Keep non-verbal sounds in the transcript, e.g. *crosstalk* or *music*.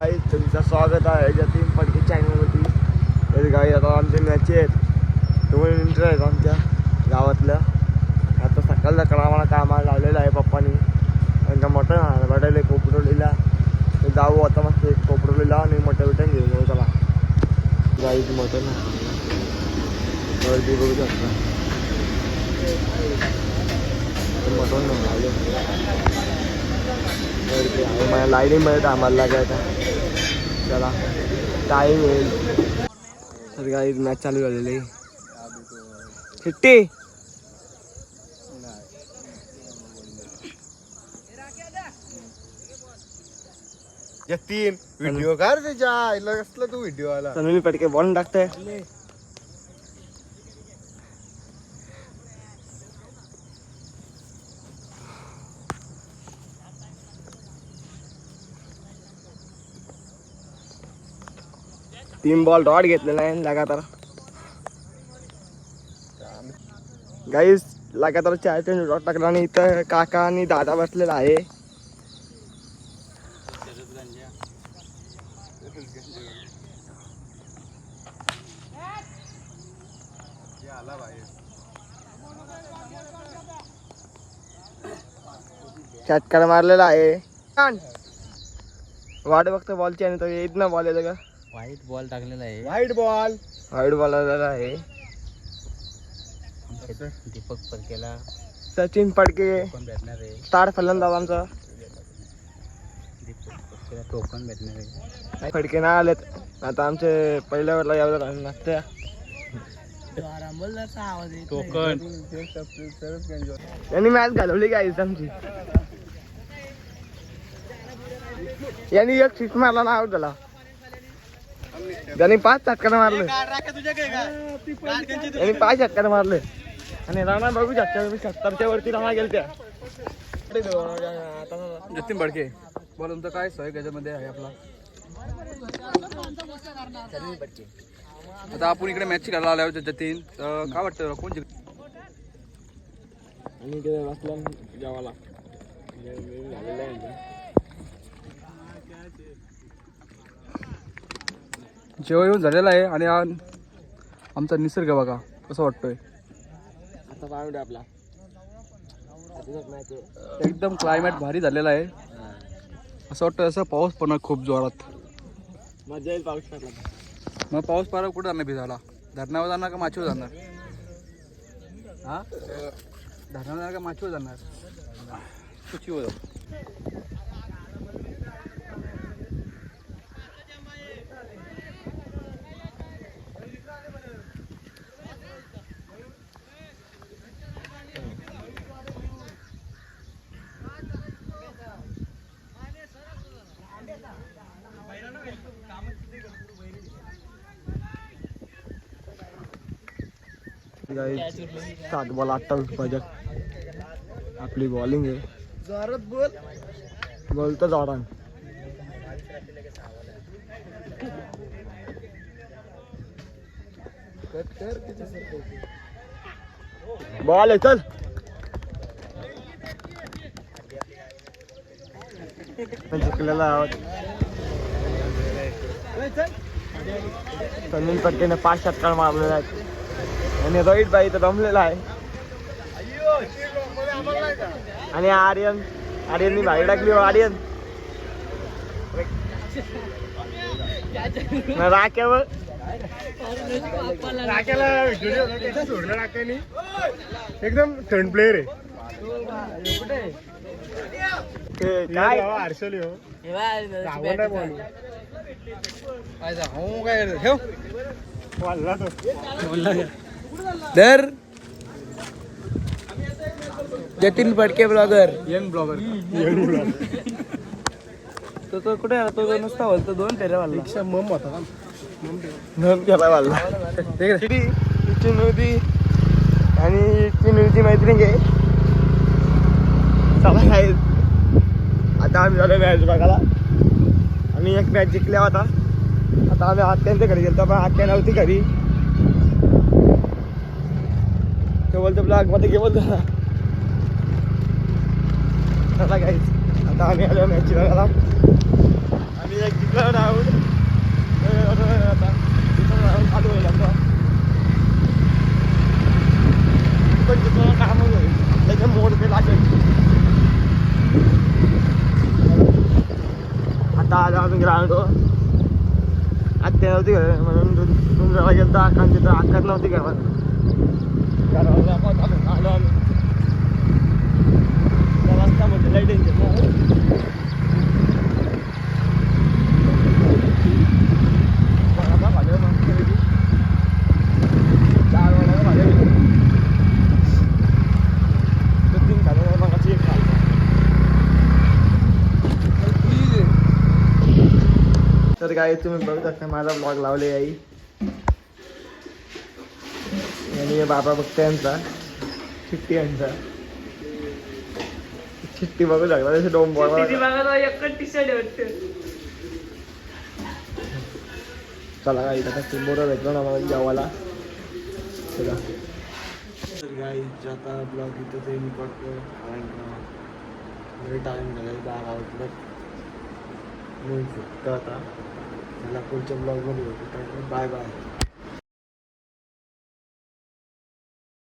काही तुमचं स्वागत आहे जतीन पडके चॅनलवरती तर गाई आता आमच्या मॅच आहेत. तुम्ही इंटर आहेत आमच्या गावातल्या आता सकाळ कामाला कामाला लावलेलं आहे पप्पानी. त्यांचा मटण वाटायला कोपरोलीला ते जाऊ आता मस्त एक कोपरोलीला आणि मटण बिटन घेऊन येऊ चला. गाईचं मटण गर्दी बघू शकता. मटण नाही वरती आहे माझ्या लाईनीमध्ये थांबायला लागायचा चला। टाईम येईल तर काही मॅच चालू झालेली चिट्टी तीन व्हिडिओ काढ त्याच्या कसला तू व्हिडिओ आला तनुनी पटके बॉल टाकते तीन बॉल डॉट घेतलेला आहे लगातार। गाईस लगातार चार तीन डॉट टाकला आणि इथं काका आणि दादा बसलेला आहे षटकार मारलेला आहे वाट बघतो बॉलची आणि तो येत ना बॉल येतो का व्हाईट बॉल टाकलेला आहे. व्हाईट बॉल वाईट बॉल आलेला आहे. दीपक परकेला सचिन पडके. टोकन भेटणार आहे? स्टार फलंदाज आमचा दीपक परकेला टोकन भेटणार आहे? फडके नाही आलेत. आता आमचे पहिल्या वेळेला यावं लागतं टोकन यांनी मॅच घालवली काय आमची. यांनी एक सिक्स मारला ना आउट झाला. त्यांनी पाच चटकाने मारले. यांनी पाच चटकाने मारले. आणि राणा बघू शकता सत्तरच्या वरती राणा गेलत्या. जतीन भडके बोल तुमचं काय सोय त्याच्यामध्ये आहे आपला? आता आपण इकडे मॅच खेळायला आल्या होत्या जतीन तर काय वाटतं तुला? कोण जिंक- आणि इकडे बसला झालेलं आहे जेवण येऊन झालेलं आहे आणि हा आमचा निसर्ग बघा कसं वाटतोय. आता आपला. एकदम क्लायमेट भारी झालेला आहे. असं वाटतं असं पाऊस पण आहे खूप जोरात. मजा येईल पाऊस टाकला मग पाऊस पारा कुठं जाणार भिजायला? धरणावर जाणार का माचीवर जाणार? हा? धरणावर जाणार का माचीवर जाणार? कुचीवर सात बॉल अठ्ठावीस पाहिजे आपली बॉलिंग आहे. जोरात बोल. बॉल तर जोरान बॉल आहे चल. जिंकलेला सनील पटकेने पाच षटकार मारलेला आहेत. आणि रोहित भाई तर दमलेला आहे. आणि आर्यन आर्यननी भाई टाकली हो आर्यन. ना राख्यावर एकदम थर्ड प्लेअर आहे. काय? हर्षली हो. काय ठेव. दर Jatin Phadke blogger. Young blogger. *laughs* तो तो कुठे आहे? तो तो नुसता बोलतो दोन फेऱ्या वाला मम होता. दोन फेऱ्या वाला चिनुदी आणि चिनुची मैत्रीण. आहे चला काय? आता आम्ही झालो मॅच बघायला. आम्ही एक मॅच जिंकल्या होता आता आम्ही आत्यांच्या घरी गेलो पण आत्या नव्हती घरी तो बोलतो ब्लॉगमध्ये घे बोलतो ना काहीच आता आम्ही आलो मॅच बघायला. आम्ही एक जिंकलो राहून आता राहून चालू होईल आता. पण तिथं काम होईल त्याच्या मोड पे लागेल. आता आलो आम्ही ग्राउंड आत्या नव्हती म्हणून तुमच्या गेलता आकांची तर आकात नव्हती काय म्हणून तर तीन खाल्ल्या, मगाशी एक खाल्ला. तर काय तुम्ही बघू शकता माझा ब्लॉग लावले आई आणि हे बाबा बघते यांचा चिट्टी यांचा. चिट्टी बघू शकता. तसे डोम चला गाई आता चिंबोरा भेटलो ना मला जेवायला. चला. तर गाई आता ब्लॉग इथं ते मी करतो कारण का टाईम झाला बारा वाजलं मी झुकतो आता. मला पुढच्या ब्लॉगमध्ये भेटू. Bye bye